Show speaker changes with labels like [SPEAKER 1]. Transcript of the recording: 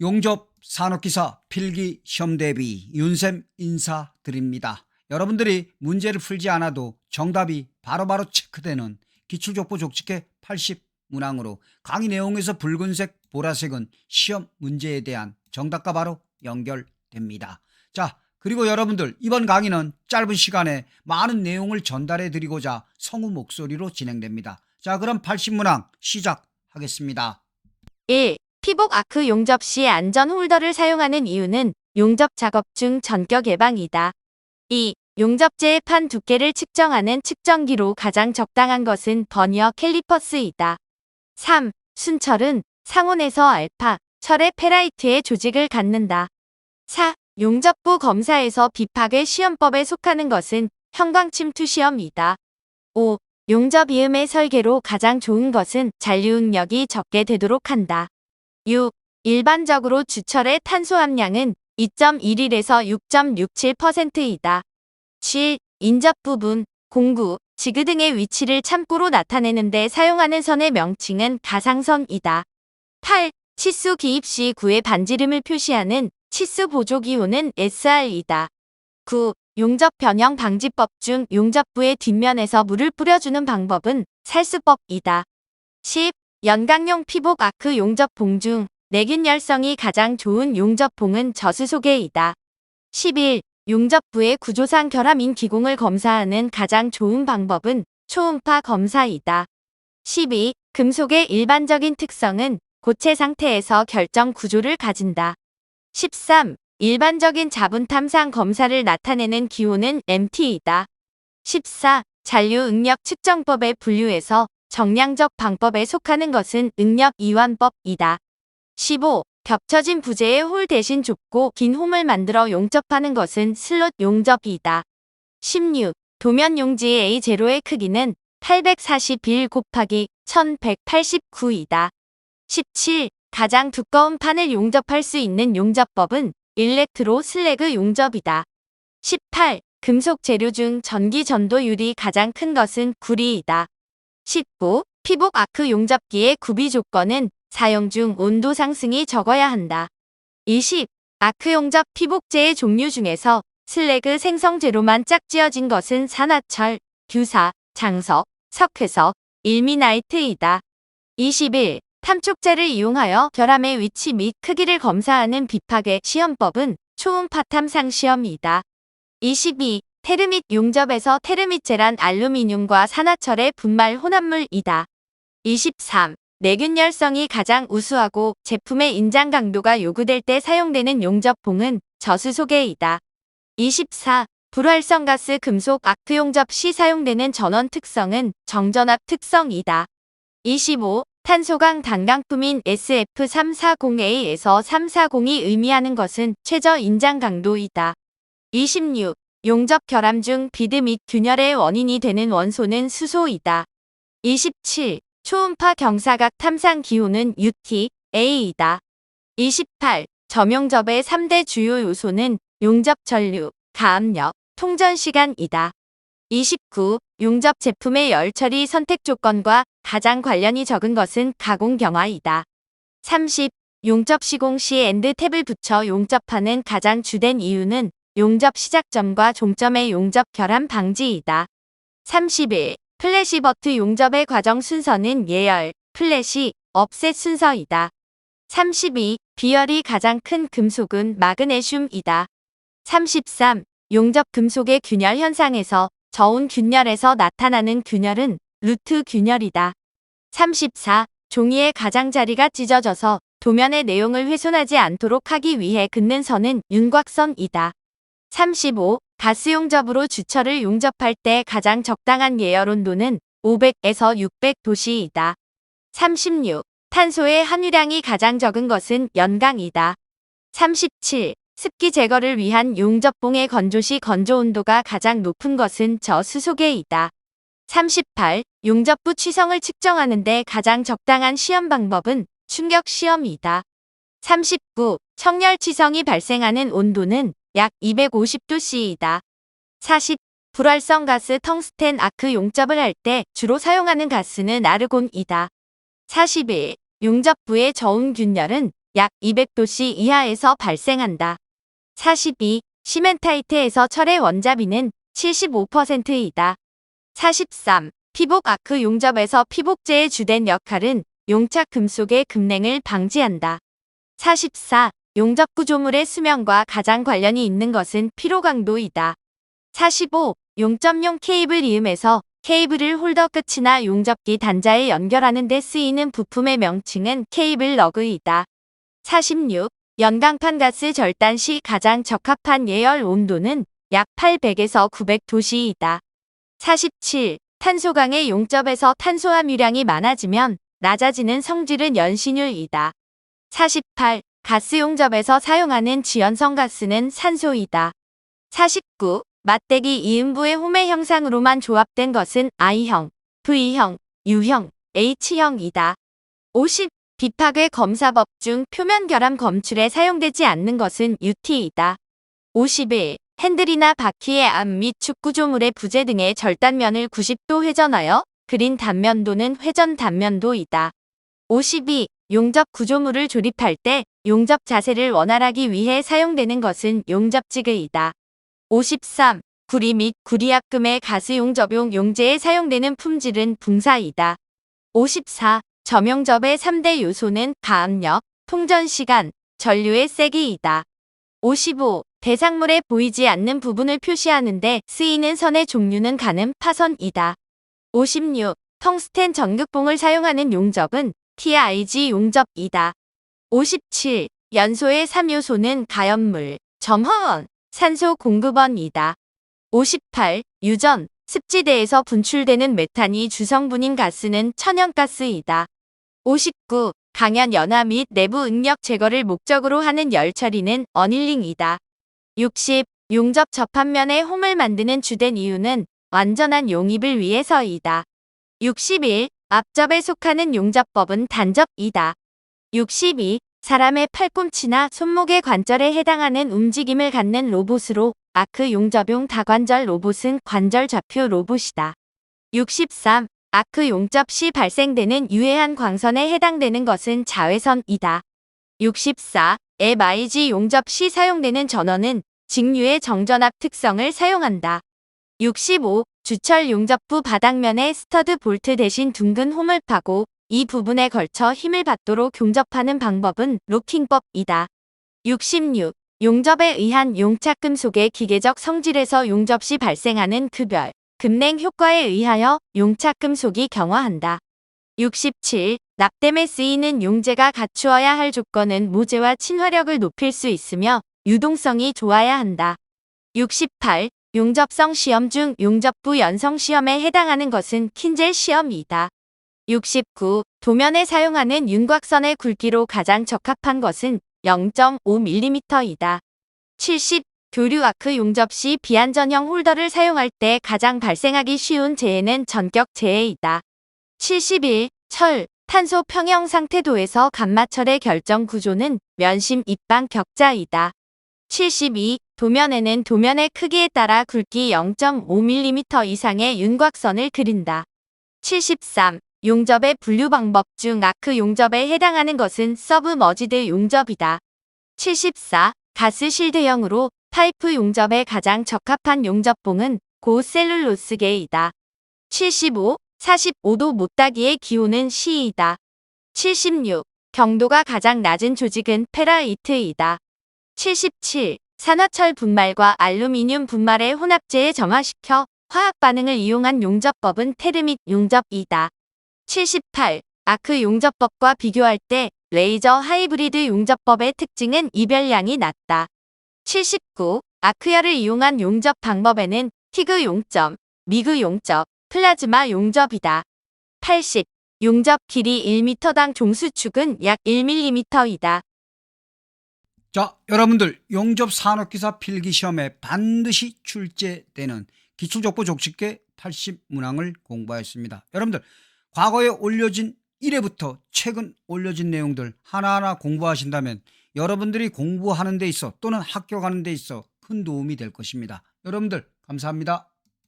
[SPEAKER 1] 용접 산업기사 필기 시험 대비 윤쌤 인사드립니다. 여러분들이 문제를 풀지 않아도 정답이 바로바로 체크되는 기출족보 족집게 80 문항으로 강의 내용에서 붉은색, 보라색은 시험 문제에 대한 정답과 바로 연결됩니다. 자, 그리고 여러분들 이번 강의는 짧은 시간에 많은 내용을 전달해 드리고자 성우 목소리로 진행됩니다. 자, 그럼 80문항 시작하겠습니다.
[SPEAKER 2] 1. 피복 아크 용접 시 안전 홀더를 사용하는 이유는 용접 작업 중 전격 예방이다. 2. 용접재의 판 두께를 측정하는 측정기로 가장 적당한 것은 버니어 캘리퍼스이다. 3. 순철은 상온에서 알파, 철의 페라이트의 조직을 갖는다. 4. 용접부 검사에서 비파괴 시험법에 속하는 것은 형광침투 시험이다. 5. 용접 이음의 설계로 가장 좋은 것은 잔류응력이 적게 되도록 한다. 6. 일반적으로 주철의 탄소 함량은 2.11에서 6.67%이다. 7. 인접 부분, 공구, 지그 등의 위치를 참고로 나타내는데 사용하는 선의 명칭은 가상선이다. 8. 치수 기입 시 구의 반지름을 표시하는 치수 보조 기호는 SR이다. 9. 용접 변형 방지법 중 용접부의 뒷면에서 물을 뿌려주는 방법은 살수법이다. 10. 연강용 피복 아크 용접봉 중 내균 열성이 가장 좋은 용접봉은 저수소계이다. 11. 용접부의 구조상 결함인 기공을 검사하는 가장 좋은 방법은 초음파 검사이다. 12. 금속의 일반적인 특성은 고체 상태에서 결정 구조를 가진다. 13. 일반적인 자분 탐상 검사를 나타내는 기호는 MT이다. 14. 잔류 응력 측정법의 분류에서 정량적 방법에 속하는 것은 응력 이완법이다. 15. 겹쳐진 부재의 홀 대신 좁고 긴 홈을 만들어 용접하는 것은 슬롯 용접이다. 16. 도면 용지의 A0의 크기는 841 곱하기 1189이다. 17. 가장 두꺼운 판을 용접할 수 있는 용접법은 일렉트로 슬래그 용접이다. 18. 금속 재료 중 전기 전도율이 가장 큰 것은 구리이다. 19. 피복 아크 용접기의 구비 조건은 사용 중 온도 상승이 적어야 한다. 20. 아크 용접 피복제의 종류 중에서 슬래그 생성 재료만 짝지어진 것은 산화철, 규사, 장석, 석회석, 일미나이트이다. 21. 탐촉제를 이용하여 결함의 위치 및 크기를 검사하는 비파괴 시험법은 초음파 탐상 시험이다. 22. 테르밋 용접에서 테르밋제란 알루미늄과 산화철의 분말 혼합물이다. 23. 내균열성이 가장 우수하고 제품의 인장 강도가 요구될 때 사용되는 용접봉은 저수소계이다. 24. 불활성 가스 금속 아크 용접 시 사용되는 전원 특성은 정전압 특성이다. 25. 탄소강 단강품인 SF340A에서 340이 의미하는 것은 최저 인장 강도이다. 26. 용접 결함 중 비드 및 균열의 원인이 되는 원소는 수소이다. 27. 초음파 경사각 탐상 기호는 UT, A이다. 28. 점용접의 3대 주요 요소는 용접 전류, 가압력, 통전 시간이다. 29. 용접 제품의 열 처리 선택 조건과 가장 관련이 적은 것은 가공 경화이다. 30. 용접 시공 시 엔드 탭을 붙여 용접하는 가장 주된 이유는 용접 시작점과 종점의 용접 결함 방지이다. 31. 플래시 버트 용접의 과정 순서는 예열, 플래시, 업셋 순서이다. 32. 비열이 가장 큰 금속은 마그네슘이다. 33. 용접 금속의 균열 현상에서 저온 균열에서 나타나는 균열은 루트 균열이다. 34. 종이의 가장자리가 찢어져서 도면의 내용을 훼손하지 않도록 하기 위해 긋는 선은 윤곽선이다. 35. 가스 용접으로 주철을 용접할 때 가장 적당한 예열 온도는 500에서 600도씨이다. 36. 탄소의 함유량이 가장 적은 것은 연강이다. 37. 습기 제거를 위한 용접봉의 건조 시 건조 온도가 가장 높은 것은 저수소계이다. 38. 용접부 취성을 측정하는데 가장 적당한 시험 방법은 충격 시험이다. 39. 청열 취성이 발생하는 온도는 약 250도씨이다. 40. 불활성 가스 텅스텐 아크 용접을 할 때 주로 사용하는 가스는 아르곤이다. 41. 용접부의 저온 균열은 약 200도씨 이하에서 발생한다. 42. 시멘타이트에서 철의 원자비는 75%이다. 43. 피복 아크 용접에서 피복제의 주된 역할은 용착 금속의 급냉을 방지한다. 44. 용접 구조물의 수명과 가장 관련이 있는 것은 피로 강도이다. 45. 용접용 케이블 이음에서 케이블을 홀더 끝이나 용접기 단자에 연결하는 데 쓰이는 부품의 명칭은 케이블 러그이다. 46. 연강판 가스 절단 시 가장 적합한 예열 온도는 약 800에서 900도씨이다. 47. 탄소강의 용접에서 탄소 함유량이 많아지면 낮아지는 성질은 연신율이다. 48. 가스 용접에서 사용하는 지연성 가스는 산소이다. 49. 맞대기 이음부의 홈의 형상으로만 조합된 것은 I형, V형, U형, H형이다. 50. 비파괴 검사법 중 표면 결함 검출에 사용되지 않는 것은 UT이다. 51. 핸들이나 바퀴의 앞 및 축구조물의 부재 등의 절단면을 90도 회전하여 그린 단면도는 회전 단면도이다. 52. 용접 구조물을 조립할 때 용접 자세를 원활하기 위해 사용되는 것은 용접지그이다. 53. 구리 및 구리약금의 가스 용접용 용제에 사용되는 품질은 붕사이다. 54. 점용접의 3대 요소는 가압력, 통전시간, 전류의 세기이다. 55. 대상물에 보이지 않는 부분을 표시하는데 쓰이는 선의 종류는 가늠 파선이다. 56. 텅스텐 전극봉을 사용하는 용접은 TIG 용접이다. 57. 연소의 3요소는 가염물, 점화원, 산소 공급원이다. 58. 유전, 습지대에서 분출되는 메탄이 주성분인 가스는 천연가스이다. 59. 강연 연화 및 내부 응력 제거를 목적으로 하는 열 처리는 어닐링이다. 60. 용접 접합면에 홈을 만드는 주된 이유는 완전한 용입을 위해서이다. 61. 앞접에 속하는 용접법은 단접이다. 62. 사람의 팔꿈치나 손목의 관절에 해당하는 움직임을 갖는 로봇으로 아크 용접용 다관절 로봇은 관절 좌표 로봇이다. 63. 아크 용접 시 발생되는 유해한 광선에 해당되는 것은 자외선이다. 64. MIG 용접 시 사용되는 전원은 직류의 정전압 특성을 사용한다. 65. 주철 용접부 바닥면에 스터드 볼트 대신 둥근 홈을 파고 이 부분에 걸쳐 힘을 받도록 용접하는 방법은 로킹법이다. 66. 용접에 의한 용착 금속의 기계적 성질에서 용접 시 발생하는 급열, 급냉 효과에 의하여 용착 금속이 경화한다. 67. 납땜에 쓰이는 용제가 갖추어야 할 조건은 모재와 친화력을 높일 수 있으며 유동성이 좋아야 한다. 68. 용접성 시험 중 용접부 연성 시험에 해당하는 것은 킨젤 시험이다. 69. 도면에 사용하는 윤곽선의 굵기로 가장 적합한 것은 0.5mm이다. 70. 교류 아크 용접 시 비안전형 홀더를 사용할 때 가장 발생하기 쉬운 재해는 전격 재해이다. 71. 철, 탄소 평형 상태도에서 감마철의 결정 구조는 면심 입방 격자이다. 72. 도면에는 도면의 크기에 따라 굵기 0.5mm 이상의 윤곽선을 그린다. 73. 용접의 분류 방법 중 아크 용접에 해당하는 것은 서브 머지드 용접이다. 74. 가스 실드형으로 파이프 용접에 가장 적합한 용접봉은 고셀룰로스계이다. 75. 45도 못따기의 기호는 C이다. 76. 경도가 가장 낮은 조직은 페라이트이다. 77. 산화철 분말과 알루미늄 분말의 혼합제에 정화시켜 화학 반응을 이용한 용접법은 테르밋 용접이다. 78. 아크 용접법과 비교할 때 레이저 하이브리드 용접법의 특징은 이별량이 낮다. 79. 아크열을 이용한 용접 방법에는 티그 용접, 미그 용접, 플라즈마 용접이다. 80. 용접 길이 1m당 종수축은 약 1mm이다.
[SPEAKER 1] 자, 여러분들 용접 산업기사 필기 시험에 반드시 출제되는 기출족보 족집계 80문항을 공부하였습니다. 여러분들 과거에 올려진 1회부터 최근 올려진 내용들 하나하나 공부하신다면 여러분들이 공부하는 데 있어 또는 학교 가는 데 있어 큰 도움이 될 것입니다. 여러분들 감사합니다.